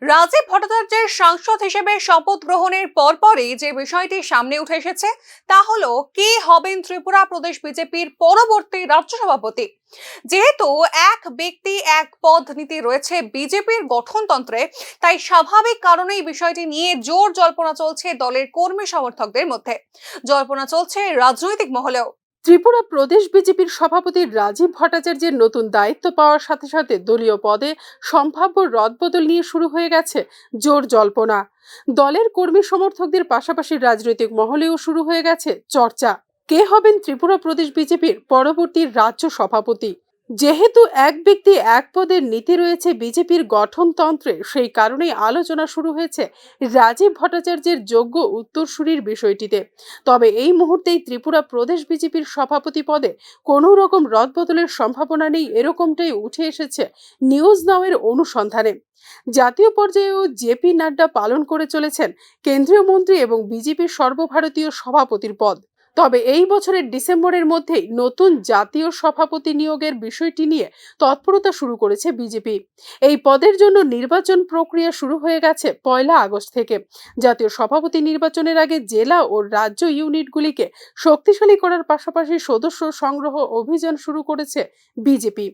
রাজীব ভট্টাচার্যের সাংসদ হিসেবে শপথ গ্রহণের পরপরই যে বিষয়টি সামনে উঠে এসেছে, তা হলো, কে হবেন ত্রিপুরা প্রদেশ বিজেপির পরবর্তী রাজ্য সভাপতি? যেহেতু এক ব্যক্তি, এক পদ নীতি রয়েছে বিজেপির গঠনতন্ত্রে, তাই স্বাভাবিক কারণেই বিষয়টি নিয়ে জোর জল্পনা চলছে দলের কর্মী সমর্থকদের মধ্যে। জল্পনা চলছে রাজনৈতিক মহলেও। ত্রিপুরা প্রদেশ বিজেপির সভাপতি রাজীব ভট্টাচার্যের নতুন দায়িত্ব পাওয়ার সাথে সাথে দলীয় পদে সম্ভাব্য রদবদল নিয়ে শুরু হয়ে গেছে জোর জল্পনা। দলের কর্মী সমর্থকদের পাশাপাশি রাজনৈতিক মহলেও শুরু হয়ে গেছে চর্চা। কে হবেন ত্রিপুরা প্রদেশ বিজেপির পরবর্তী রাজ্য সভাপতি? যেহেতু এক ব্যক্তি এক পদের নীতি রয়েছে বিজেপির গঠনতন্ত্রে সেই কারণেই আলোচনা শুরু হয়েছে রাজীব ভট্টাচার্যের যোগ্য উত্তরসূরির বিষয়টিতে। তবে এই মুহূর্তেই ত্রিপুরা প্রদেশ বিজেপির সভাপতি পদে কোনো রকম রদবদলের সম্ভাবনা নেই এরকমটাই উঠে এসেছে নিউজ নাওয়ের অনুসন্ধানে। জাতীয় পর্যায়েও জেপি নাড্ডা পালন করে চলেছেন কেন্দ্রীয় মন্ত্রী এবং বিজেপির সর্বভারতীয় সভাপতির পদ। তবে এই বছরের ডিসেম্বরের মধ্যেই নতুন জাতীয় সভাপতি নিয়োগের বিষয়টি নিয়ে তৎপরতা শুরু করেছে বিজেপি। এই পদের জন্য নির্বাচন প্রক্রিয়া শুরু হয়ে গেছে পয়লা আগস্ট থেকে। জাতীয় সভাপতি নির্বাচনের আগে জেলা ও রাজ্য ইউনিটগুলিকে শক্তিশালী করার পাশাপাশি সদস্য সংগ্রহ অভিযান শুরু করেছে বিজেপি।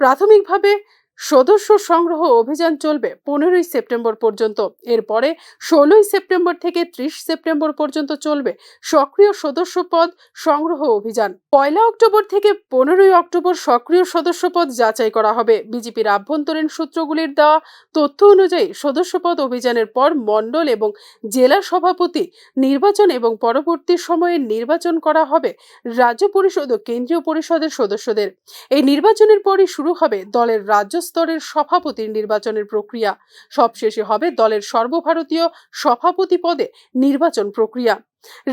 প্রাথমিকভাবে সদস্য সংগ্রহ অভিযান চলবে পনেরোই সেপ্টেম্বর পর্যন্ত। এরপরে ষোলোই সেপ্টেম্বর থেকে ত্রিশ সেপ্টেম্বর পর্যন্ত চলবে সক্রিয় সদস্য পদ সংগ্রহ অভিযান। পয়লা অক্টোবর থেকে পনেরোই অক্টোবর সক্রিয় সদস্য পদ যাচাই করা হবে। বিজেপির আভ্যন্তরীণ সূত্রগুলির দেওয়া তথ্য অনুযায়ী সদস্যপদ অভিযানের পর মণ্ডল এবং জেলা সভাপতি নির্বাচন এবং পরবর্তী সময়ে নির্বাচন করা হবে রাজ্য পরিষদ ও কেন্দ্রীয় পরিষদের সদস্যদের। এই নির্বাচনের পরই শুরু হবে দলের রাজ্য স্তরের সভাপতির নির্বাচনের প্রক্রিয়া। সবশেষে হবে দলের সর্বভারতীয় সভাপতি পদে নির্বাচন প্রক্রিয়া।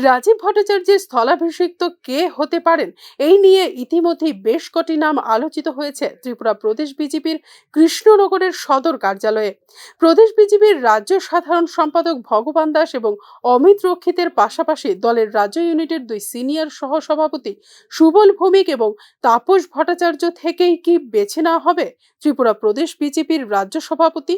রাজীব ভট্টাচার্যের স্থলাভিষিক্ত কে হতে পারেন? এই নিয়ে ইতিমধ্যেই বেশ কটি নাম আলোচিত হয়েছে ত্রিপুরা প্রদেশ বিজেপির কৃষ্ণনগরের সদর কার্যালয়ে। প্রদেশ বিজেপির রাজ্য সাধারণ সম্পাদক ভগবান দাস এবং অমিত রক্ষিতের পাশাপাশি দলের রাজ্য ইউনিটের দুই সিনিয়র সহসভাপতি সুবল ভৌমিক এবং তাপস ভট্টাচার্য থেকেই কি বেছে নেওয়া হবে? ত্রিপুরা প্রদেশ বিজেপির রাজ্য সভাপতি?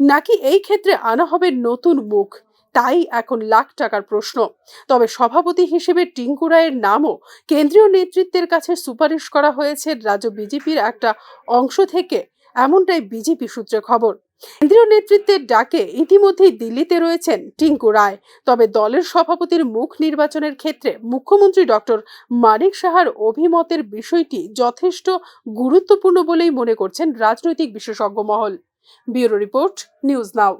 নাকি এই ক্ষেত্রে আনা হবে নতুন মুখ? তাই এখন লাখ টাকার প্রশ্ন। তবে সভাপতি হিসেবে টিঙ্কু রায়ের নামও কেন্দ্রীয় নেতৃত্বের কাছে সুপারিশ করা হয়েছে রাজ্য বিজেপির একটা অংশ থেকে, এমনটাই বিজেপি সূত্রে খবর। কেন্দ্রীয় নেতৃত্বের ডাকে ইতিমধ্যেই দিল্লিতে রয়েছেন টিঙ্কু রায়। তবে দলের সভাপতির মুখ নির্বাচনের ক্ষেত্রে মুখ্যমন্ত্রী ডক্টর মানিক সাহার অভিমতের বিষয়টি যথেষ্ট গুরুত্বপূর্ণ বলেই মনে করছেন রাজনৈতিক বিশেষজ্ঞ মহল। Bureau report, news now.